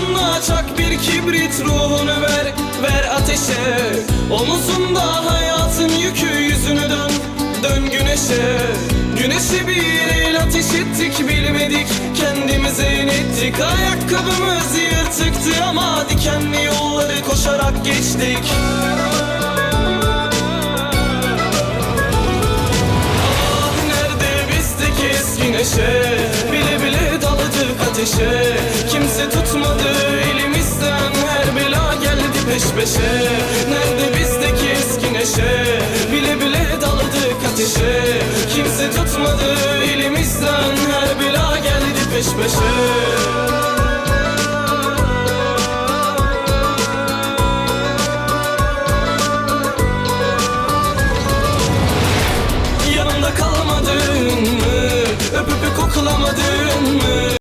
Omuzunda çak bir kibrit ruhunu ver Ver ateşe. Omuzunda hayatın yükü yüzünü dön Dön güneşe. Güneşi bir el ateş ettik bilmedik Kendimize inettik. Ayakkabımız yırtıktı ama Dikenli yolları koşarak geçtik. Ah nerede bizdeki eski neşe? Bile bile daldık ateşe. peş peşe. Nerede bizdeki eski neşe? Bile bile daladık ateşe. Kimse tutmadı elimizden. Her bela geldi peş peşe. Yanımda kalmadın mı? Öpüp koklamadın mı?